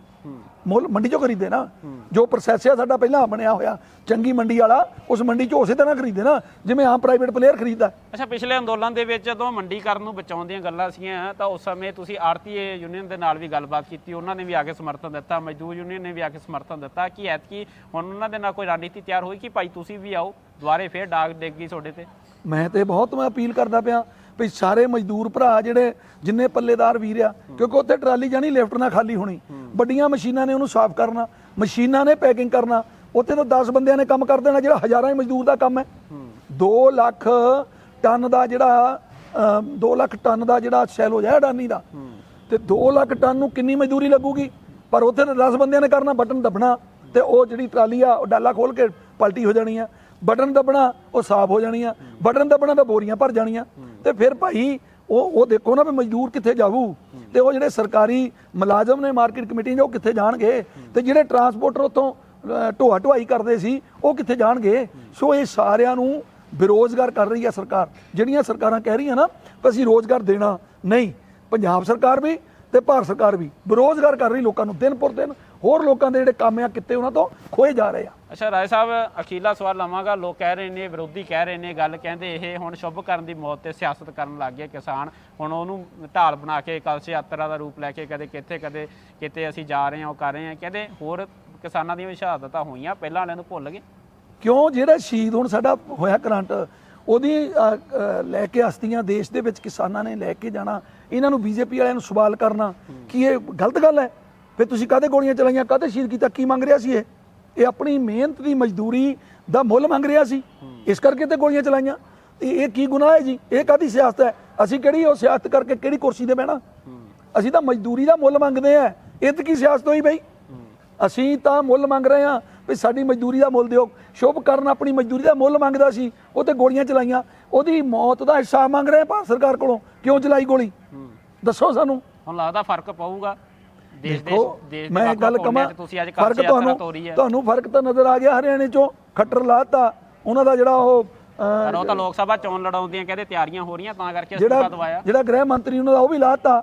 ਮੁੱਲ ਮੰਡੀ ਚੋਂ ਖਰੀਦੇ ਨਾ। ਜੋ ਪ੍ਰੋਸੈਸ ਹੈ ਸਾਡਾ ਪਹਿਲਾਂ ਬਣਿਆ ਹੋਇਆ। ਚੰਗੀ ਮੰਡੀ ਵਾਲਾ ਉਸ ਮੰਡੀ ਚੋਂ ਉਸੇ ਤਰ੍ਹਾਂ ਖਰੀਦੇ ਨਾ ਜਿਵੇਂ ਆਮ ਪ੍ਰਾਈਵੇਟ ਪਲੇਅਰ ਖਰੀਦਦਾ। ਅੱਛਾ ਪਿਛਲੇ ਅੰਦੋਲਨ ਦੇ ਵਿੱਚ ਜਦੋਂ ਮੰਡੀਕਰਨ ਨੂੰ ਬਚਾਉਣ ਦੀਆਂ ਗੱਲਾਂ ਸੀਗੀਆਂ ਤਾਂ ਉਸ ਸਮੇਂ ਤੁਸੀਂ ਆਰਤੀਏ ਯੂਨੀਅਨ ਦੇ ਨਾਲ ਵੀ ਗੱਲਬਾਤ ਕੀਤੀ ਉਹਨਾਂ ਨੇ ਵੀ ਆ ਕੇ ਸਮਰਥਨ ਦਿੱਤਾ ਮਜ਼ਦੂਰ ਯੂਨੀਅਨ ਨੇ ਵੀ ਆ ਕੇ ਸਮਰਥਨ ਦਿੱਤਾ ਕਿ ਐਤਕੀ ਹੁਣ ਉਹਨਾਂ ਦੇ ਨਾਲ ਕੋਈ ਰਣਨੀਤੀ ਤਿਆਰ ਹੋਈ ਕਿ ਭਾਈ ਤੁਸੀਂ ਵੀ ਆਓ ਦੁਬਾਰੇ ਫੇਰ ਡਾਕ ਡੇਗੀ ਤੁਹਾਡੇ ਤੇ? ਮੈਂ ਤੇ ਬਹੁਤ ਮੈਂ ਅਪੀਲ ਕਰਦਾ ਪਿਆ ਵੀ ਸਾਰੇ ਮਜ਼ਦੂਰ ਭਰਾ ਜਿਹੜੇ ਜਿੰਨੇ ਪੱਲੇਦਾਰ ਵੀਰ ਆ, ਕਿਉਂਕਿ ਉੱਥੇ ਟਰਾਲੀ ਜਾਣੀ ਲਿਫਟ ਨਾਲ ਖਾਲੀ ਹੋਣੀ। ਵੱਡੀਆਂ ਮਸ਼ੀਨਾਂ ਨੇ ਉਹਨੂੰ ਸਾਫ਼ ਕਰਨਾ, ਮਸ਼ੀਨਾਂ ਨੇ ਪੈਕਿੰਗ ਕਰਨਾ, ਉੱਥੇ ਤਾਂ 10 ਬੰਦਿਆਂ ਨੇ ਕੰਮ ਕਰ ਦੇਣਾ ਜਿਹੜਾ ਹਜ਼ਾਰਾਂ ਹੀ ਮਜ਼ਦੂਰ ਦਾ ਕੰਮ ਹੈ। 2 ਲੱਖ ਟਨ ਦਾ ਜਿਹੜਾ 2 ਲੱਖ ਟਨ ਦਾ ਜਿਹੜਾ ਸੈਲ ਹੋ ਜਾਏ ਅਡਾਨੀ ਦਾ। ਤੇ 2 ਲੱਖ ਟਨ ਨੂੰ ਕਿੰਨੀ ਮਜ਼ਦੂਰੀ ਲੱਗੂਗੀ? ਪਰ ਉੱਥੇ ਤਾਂ 10 ਬੰਦਿਆਂ ਨੇ ਕਰਨਾ, ਬਟਨ ਦੱਬਣਾ ਤੇ ਉਹ ਜਿਹੜੀ ਟਰਾਲੀ ਆ, ਉਹ ਡਾਲਾ ਖੋਲ ਕੇ ਪਲਟੀ ਹੋ ਜਾਣੀ ਆ। ਬਟਨ ਦੱਬਣਾ, ਉਹ ਸਾਫ਼ ਹੋ ਜਾਣੀ ਆ। ਬਟਨ ਦੱਬਣਾ ਤਾਂ ਬੋਰੀਆਂ ਭਰ ਜਾਣੀਆਂ। ਤੇ ਫਿਰ ਭਾਈ ਉਹ ਉਹ ਦੇਖੋ ਨਾ ਵੀ ਮਜ਼ਦੂਰ ਕਿੱਥੇ ਜਾਊ। ਤੇ ਉਹ ਜਿਹੜੇ ਸਰਕਾਰੀ ਮੁਲਾਜ਼ਮ ਨੇ ਮਾਰਕੀਟ ਕਮੇਟੀ ਦੇ ਉਹ ਕਿੱਥੇ ਜਾਣਗੇ? ਤੇ ਜਿਹੜੇ ਟਰਾਂਸਪੋਰਟਰ ਉਤੋਂ ਢੋਆ ਢੁਆਈ ਕਰਦੇ ਸੀ, ਉਹ ਕਿੱਥੇ ਜਾਣਗੇ? ਸੋ ਇਹ ਸਾਰਿਆਂ ਨੂੰ ਬੇਰੋਜ਼ਗਾਰ ਕਰ ਰਹੀ ਹੈ ਸਰਕਾਰ। ਜਿਹੜੀਆਂ ਸਰਕਾਰਾਂ ਕਹਿ ਰਹੀਆਂ ਨਾ ਵੀ ਅਸੀਂ ਰੋਜ਼ਗਾਰ ਦੇਣਾ ਨਹੀਂ, ਪੰਜਾਬ ਸਰਕਾਰ ਵੀ ਤੇ ਭਾਰਤ ਸਰਕਾਰ ਵੀ ਬੇਰੋਜ਼ਗਾਰ ਕਰ ਰਹੀ ਲੋਕਾਂ ਨੂੰ ਦਿਨ ਪਰ ਦਿਨ। ਹੋਰ ਲੋਕਾਂ ਦੇ ਜਿਹੜੇ ਕੰਮ ਆ, ਕਿਤੇ ਉਹਨਾਂ ਤੋਂ ਖੋਏ ਜਾ ਰਹੇ ਆ। ਅੱਛਾ, ਰਾਏ ਸਾਹਿਬ ਅਖੀਲਾ ਸਵਾਲ ਲਵਾਂਗਾ। ਲੋਕ ਕਹਿ ਰਹੇ ਨੇ, ਵਿਰੋਧੀ ਕਹਿ ਰਹੇ ਨੇ, ਗੱਲ ਕਹਿੰਦੇ ਇਹ ਹੁਣ ਸ਼ੁਭ ਕਰਨ ਦੀ ਮੌਤ ਤੇ ਸਿਆਸਤ ਕਰਨ ਲੱਗ ਗਏ ਕਿਸਾਨ। ਹੁਣ ਉਹਨੂੰ ਢਾਲ ਬਣਾ ਕੇ, ਕਲਸ਼ ਯਾਤਰਾ ਦਾ ਰੂਪ ਲੈ ਕੇ ਕਦੇ ਕਿੱਥੇ, ਕਦੇ ਕਿਤੇ ਅਸੀਂ ਜਾ ਰਹੇ ਹਾਂ, ਉਹ ਕਰ ਰਹੇ ਹਾਂ। ਕਹਿੰਦੇ ਹੋਰ ਕਿਸਾਨਾਂ ਦੀਆਂ ਵੀ ਸ਼ਹਾਦਤਾਂ ਹੋਈਆਂ, ਪਹਿਲਾਂ ਵਾਲਿਆਂ ਨੂੰ ਭੁੱਲ ਗਏ? ਕਿਉਂ? ਜਿਹੜਾ ਸ਼ਹੀਦ ਹੁਣ ਸਾਡਾ ਹੋਇਆ ਕਰੰਟ, ਉਹਦੀ ਲੈ ਕੇ ਹਸਤੀਆਂ ਦੇਸ਼ ਦੇ ਵਿੱਚ ਕਿਸਾਨਾਂ ਨੇ ਲੈ ਕੇ ਜਾਣਾ, ਇਹਨਾਂ ਨੂੰ ਬੀਜੇਪੀ ਵਾਲਿਆਂ ਨੂੰ ਸਵਾਲ ਕਰਨਾ, ਕਿ ਇਹ ਗਲਤ ਗੱਲ ਹੈ? ਫਿਰ ਤੁਸੀਂ ਕਾਹਦੇ ਗੋਲੀਆਂ ਚਲਾਈਆਂ, ਕਾਹਦੇ ਸ਼ਹੀਦ ਕੀਤਾ, ਕੀ ਮੰਗ ਰਿਹਾ ਸੀ ਇਹ? ਇਹ ਆਪਣੀ ਮਿਹਨਤ ਦੀ ਮਜ਼ਦੂਰੀ ਦਾ ਮੁੱਲ ਮੰਗ ਰਿਹਾ ਸੀ। ਇਸ ਕਰਕੇ ਤੇ ਗੋਲੀਆਂ ਚਲਾਈਆਂ। ਤੇ ਇਹ ਕੀ ਗੁਨਾਹ ਹੈ ਜੀ? ਇਹ ਕਾਦੀ ਸਿਆਸਤ ਹੈ? ਅਸੀਂ ਕਿਹੜੀ ਉਹ ਸਿਆਸਤ ਕਰਕੇ ਕਿਹੜੀ ਕੁਰਸੀ ਤੇ ਬਹਿਣਾ? ਅਸੀਂ ਤਾਂ ਮਜ਼ਦੂਰੀ ਦਾ ਮੁੱਲ ਮੰਗਦੇ ਆ ਇਹ ਤੇ ਕੀ ਸਿਆਸਤ ਹੋਈ ਬਈ? ਅਸੀਂ ਤਾਂ ਮੁੱਲ ਮੰਗ ਰਹੇ ਹਾਂ ਵੀ ਸਾਡੀ ਮਜ਼ਦੂਰੀ ਦਾ ਮੁੱਲ ਦਿਓ। ਸ਼ੁਭ ਕਰਨ ਆਪਣੀ ਮਜ਼ਦੂਰੀ ਦਾ ਮੁੱਲ ਮੰਗਦਾ ਸੀ। ਉਹ ਤੇ ਗੋਲੀਆਂ ਚਲਾਈਆਂ। ਉਹਦੀ ਮੌਤ ਦਾ ਹਿਸਾਬ ਮੰਗ ਰਹੇ ਭਾਰਤ ਸਰਕਾਰ ਕੋਲੋਂ। ਕਿਉਂ ਚਲਾਈ ਗੋਲੀ? ਦੱਸੋ ਸਾਨੂੰ। ਹੁਣ ਲੱਗਦਾ ਫ਼ਰਕ ਪਊਗਾ। ਦੇਖੋ ਮੈਂ ਗੱਲ ਕਮਾਂ ਫ਼ਰਕ ਤੁਹਾਨੂੰ ਤੁਹਾਨੂੰ ਫ਼ਰਕ ਤਾਂ ਨਜ਼ਰ ਆ ਗਿਆ ਹਰਿਆਣੇ ਚੋਂ ਖੱਟਰ ਲਾਤਾ ਉਹਨਾਂ ਦਾ ਜਿਹੜਾ ਉਹ ਉਹ ਤਾਂ ਲੋਕ ਸਭਾ ਚੋਣ ਲੜਾਉਂਦੀਆਂ ਕਹਿੰਦੇ ਤਿਆਰੀਆਂ ਹੋ ਰਹੀਆਂ ਤਾਂ ਕਰਕੇ ਅਸਤੀਫਾ ਦਵਾਇਆ। ਜਿਹੜਾ ਗ੍ਰਹਿ ਮੰਤਰੀ ਉਹਨਾਂ ਦਾ ਉਹ ਵੀ ਲਾਤਾ।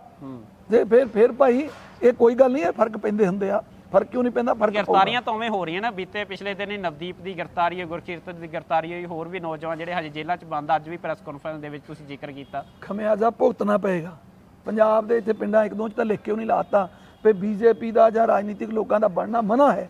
ਤੇ ਫਿਰ ਫਿਰ ਭਾਈ ਇਹ ਕੋਈ ਗੱਲ ਨਹੀਂ ਹੈ ਫ਼ਰਕ ਪੈਂਦੇ ਹੁੰਦੇ ਆ। ਫ਼ਰਕ ਕਿਉਂ ਨਹੀਂ ਪੈਂਦਾ? ਫ਼ਰਕ। ਗ੍ਰਿਫਤਾਰੀਆਂ ਤਾਂ ਉਵੇਂ ਹੋ ਰਹੀਆਂ ਨਾ ਬੀਤੇ ਪਿਛਲੇ ਦਿਨ ਹੀ ਨਵਦੀਪ ਦੀ ਗ੍ਰਿਫਤਾਰੀ ਹੈ ਗੁਰਕੀਰਤ ਦੀ ਗ੍ਰਿਫਤਾਰੀ ਹੋਈ ਹੋਰ ਵੀ ਨੌਜਵਾਨ ਜਿਹੜੇ ਹਜੇ ਜੇਲ੍ਹਾਂ 'ਚ ਬੰਦ ਅੱਜ ਵੀ ਪ੍ਰੈਸ ਕਾਨਫਰੰਸ ਦੇ ਵਿੱਚ ਤੁਸੀਂ ਜ਼ਿਕਰ ਕੀਤਾ। ਖਮਿਆਜ਼ਾ ਭੁਗਤਣਾ ਪਏਗਾ। ਪੰਜਾਬ ਦੇ ਇੱਥੇ ਪਿੰਡਾਂ ਇੱਕ ਦੋ ਚ ਤਾਂ ਲਿਖ ਕੇ ਉਹ ਨਹੀਂ ਲਾਤਾ। ਵੀ ਬੀਜੇਪੀ ਦਾ ਜਾਂ ਰਾਜਨੀਤਿਕ ਲੋਕਾਂ ਦਾ ਬਣਨਾ ਮਨਾ ਹੈ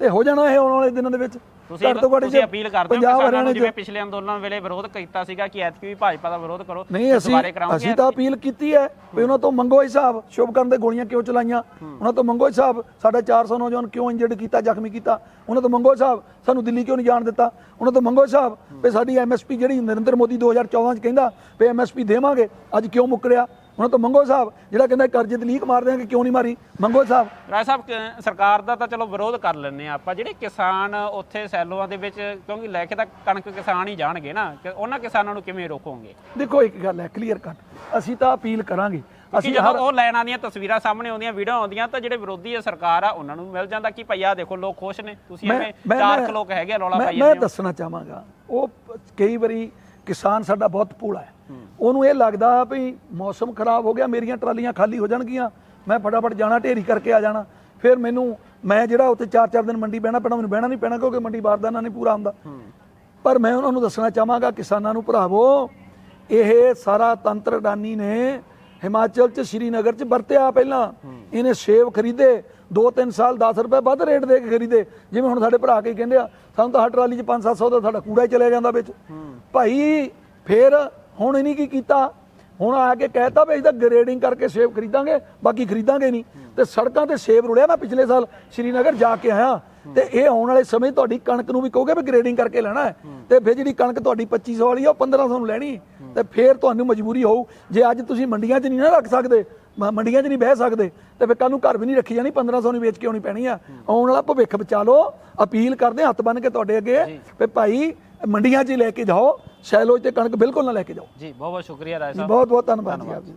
ਤੇ ਹੋ ਜਾਣਾ ਇਹ ਆਉਣ ਵਾਲੇ ਦਿਨਾਂ ਦੇ ਵਿੱਚ। ਤੁਸੀਂ ਅਪੀਲ ਕਰਦੇ ਹੋ ਕਿਸਾਨਾਂ ਨੂੰ ਜਿਵੇਂ ਪਿਛਲੇ ਅੰਦੋਲਨ ਵੇਲੇ ਵਿਰੋਧ ਕੀਤਾ ਸੀਗਾ ਕਿ ਐਤਕੀ ਵੀ ਭਾਜਪਾ ਦਾ ਵਿਰੋਧ ਕਰੋ ਨਹੀਂ ਅਸੀਂ ਅਸੀਂ ਤਾਂ ਅਪੀਲ ਕੀਤੀ ਹੈ ਵੀ ਉਹਨਾਂ ਤੋਂ ਮੰਗੋ ਹਿਸਾਬ ਸ਼ੁਭ ਕਰਨ ਦੇ ਗੋਲੀਆਂ ਕਿਉਂ ਚਲਾਈਆਂ? ਉਹਨਾਂ ਤੋਂ ਮੰਗੋ ਹਿਸਾਬ ਸਾਡਾ 400 ਨੌਜਵਾਨ ਕਿਉਂ ਇੰਜਰਡ ਕੀਤਾ ਜ਼ਖਮੀ ਕੀਤਾ? ਉਹਨਾਂ ਤੋਂ ਮੰਗੋ ਹਿਸਾਬ ਸਾਨੂੰ ਦਿੱਲੀ ਕਿਉਂ ਨਹੀਂ ਜਾਣ ਦਿੱਤਾ? ਉਹਨਾਂ ਤੋਂ ਮੰਗੋ ਹਿਸਾਬ ਵੀ ਸਾਡੀ ਐਮਐਸਪੀ ਜਿਹੜੀ ਨਰਿੰਦਰ ਮੋਦੀ 2014 ਚ ਕਹਿੰਦਾ ਵੀ ਐਮਐਸਪੀ ਦੇਵਾਂਗੇ ਅੱਜ ਕਿਉਂ ਮੁੱਕਰਿਆ ਉਹਨਾਂ ਤੋਂ ਮੰਗੋ ਹਿਸਾਬ ਜਿਹੜਾ ਕਹਿੰਦਾ ਕਰਜ਼ੇ ਦੀ ਲੀਕ ਮਾਰ ਦਿਆਂਗੇ ਕਿਉਂ ਨਹੀਂ ਮਾਰੀ? ਮੰਗੋ ਹਿਸਾਬ ਰਾਏ ਸਾਹਿਬ ਕ- ਸਰਕਾਰ ਦਾ ਤਾਂ ਚਲੋ ਵਿਰੋਧ ਕਰ ਲੈਂਦੇ ਆ ਆਪਾਂ। ਜਿਹੜੇ ਕਿਸਾਨ ਉੱਥੇ ਸੈਲੋਆਂ ਦੇ ਵਿੱਚ ਕਿਉਂਕਿ ਲੈ ਕੇ ਤਾਂ ਕਣਕ ਕਿਸਾਨ ਹੀ ਜਾਣਗੇ ਨਾ ਕਿ ਉਹਨਾਂ ਕਿਸਾਨਾਂ ਨੂੰ ਕਿਵੇਂ ਰੋਕੋਗੇ? ਦੇਖੋ ਇੱਕ ਗੱਲ ਹੈ ਕਲੀਅਰ ਕੱਟ ਅਸੀਂ ਤਾਂ ਅਪੀਲ ਕਰਾਂਗੇ। ਅਸੀਂ ਅਸੀਂ ਜਦੋਂ ਉਹ ਲੈਣ ਆਉਂਦੀਆਂ ਤਸਵੀਰਾਂ ਸਾਹਮਣੇ ਆਉਂਦੀਆਂ ਵੀਡੀਓ ਆਉਂਦੀਆਂ ਤਾਂ ਜਿਹੜੇ ਵਿਰੋਧੀ ਆ ਸਰਕਾਰ ਆ ਉਹਨਾਂ ਨੂੰ ਮਿਲ ਜਾਂਦਾ ਕਿ ਭਈਆ ਦੇਖੋ ਲੋਕ ਖੁਸ਼ ਨੇ। ਤੁਸੀਂ ਐਵੇਂ ਚਾਰ ਕੁ ਲੋਕ ਹੈਗੇ ਆ, ਰੌਲਾ ਮੈਂ- ਪਾਈ ਮੈਂ ਜਾਂਦੇ ਹੋ। ਦੱਸਣਾ ਚਾਹਾਂਗਾ ਉਹ ਪ- ਕਈ ਵਾਰੀ ਕਿਸਾਨ ਸਾਡਾ ਬਹੁਤ ਭੋਲਾ ਹੈ। ਉਹਨੂੰ ਇਹ ਲੱਗਦਾ ਵੀ ਮੌਸਮ ਖਰਾਬ ਹੋ ਗਿਆ ਮੇਰੀਆਂ ਟਰਾਲੀਆਂ ਖਾਲੀ ਹੋ ਜਾਣਗੀਆਂ ਮੈਂ ਫਟਾਫਟ ਜਾਣਾ ਢੇਰੀ ਕਰਕੇ ਆ ਜਾਣਾ। ਫਿਰ ਮੈਨੂੰ ਮੈਂ ਜਿਹੜਾ ਉੱਥੇ 4-4 ਦਿਨ ਮੰਡੀ ਬਹਿਣਾ ਪੈਣਾ ਮੈਨੂੰ ਬਹਿਣਾ ਨਹੀਂ ਪੈਣਾ ਕਿਉਂਕਿ ਮੰਡੀ ਬਾਰਦਾਨਾ ਨਹੀਂ ਪੂਰਾ ਹੁੰਦਾ। ਪਰ ਮੈਂ ਉਹਨਾਂ ਨੂੰ ਦੱਸਣਾ ਚਾਹਾਂਗਾ ਕਿਸਾਨਾਂ ਨੂੰ ਭਰਾਵੋ ਇਹ ਸਾਰਾ ਤੰਤਰ ਅਡਾਨੀ ਨੇ ਹਿਮਾਚਲ ਚ ਸ਼੍ਰੀਨਗਰ ਚ ਵਰਤਿਆ ਪਹਿਲਾਂ। ਇਹਨੇ ਸੇਬ ਖਰੀਦੇ 2-3 ਸਾਲ 10 ਰੁਪਏ ਵੱਧ ਰੇਟ ਦੇ ਕੇ ਖਰੀਦੇ। ਜਿਵੇਂ ਹੁਣ ਸਾਡੇ ਭਰਾ ਕਈ ਕਹਿੰਦੇ ਆ, ਸਾਨੂੰ ਤਾਂ ਹਰ ਟਰਾਲੀ ਚ 5-700 ਦਾ ਸਾਡਾ ਕੂੜਾ ਹੀ ਚਲਿਆ ਜਾਂਦਾ ਵਿੱਚ। ਭਾਈ, ਫੇਰ ਹੁਣ ਇਹਨੇ ਕੀ ਕੀਤਾ? ਹੁਣ ਆ ਕੇ ਕਹਿਤਾ ਵੀ ਇਹਦਾ ਤਾਂ ਗ੍ਰੇਡਿੰਗ ਕਰਕੇ ਸੇਬ ਖਰੀਦਾਂਗੇ, ਬਾਕੀ ਖਰੀਦਾਂਗੇ ਨਹੀਂ। ਤੇ ਸੜਕਾਂ ਤੇ ਸੇਬ ਰੁੜਿਆ ਮੈਂ ਪਿਛਲੇ ਸਾਲ ਸ਼੍ਰੀਨਗਰ ਜਾ ਕੇ ਆਇਆ। ਤੇ ਇਹ ਆਉਣ ਵਾਲੇ ਸਮੇਂ ਤੁਹਾਡੀ ਕਣਕ ਨੂੰ ਵੀ ਕਹੋਗੇ ਵੀ ਗ੍ਰੇਡਿੰਗ ਕਰਕੇ ਲੈਣਾ ਹੈ। ਤੇ ਫਿਰ ਜਿਹੜੀ ਕਣਕ ਤੁਹਾਡੀ 2500 ਵਾਲੀ ਆ, ਉਹ 1500 ਨੂੰ ਲੈਣੀ। ਤੇ ਫਿਰ ਤੁਹਾਨੂੰ ਮਜਬੂਰੀ ਹੋਊ। ਜੇ ਅੱਜ ਤੁਸੀਂ ਮੰਡੀਆਂ 'ਚ ਨਹੀਂ ਨਾ ਰੱਖ ਸਕਦੇ ਮੰਡੀਆਂ 'ਚ ਨਹੀਂ ਬਹਿ ਸਕਦੇ ਤੇ ਫਿਰ ਕੱਲ ਨੂੰ ਘਰ ਵੀ ਨਹੀਂ ਰੱਖੀ ਜਾਣੀ 1500 ਨੂੰ ਵੇਚ ਕੇ ਆਉਣੀ ਪੈਣੀ ਆ। ਆਉਣ ਵਾਲਾ ਭਵਿੱਖ ਬਚਾ ਲਓ ਅਪੀਲ ਕਰਦੇ ਹਾਂ, ਹੱਥ ਬੰਨ ਕੇ ਤੁਹਾਡੇ ਅੱਗੇ ਵੀ ਭਾਈ ਮੰਡੀਆਂ 'ਚ ਹੀ ਲੈ ਕੇ ਜਾਓ ਸ਼ੈਲੋ 'ਚ ਤੇ ਕਣਕ ਬਿਲਕੁਲ ਨਾ ਲੈ ਕੇ ਜਾਓ। ਜੀ ਬਹੁਤ ਬਹੁਤ ਸ਼ੁਕਰੀਆ ਰਾਏ ਜੀ ਸਾਹਿਬ। ਬਹੁਤ ਬਹੁਤ ਧੰਨਵਾਦ ਜੀ ਆਪ ਜੀ।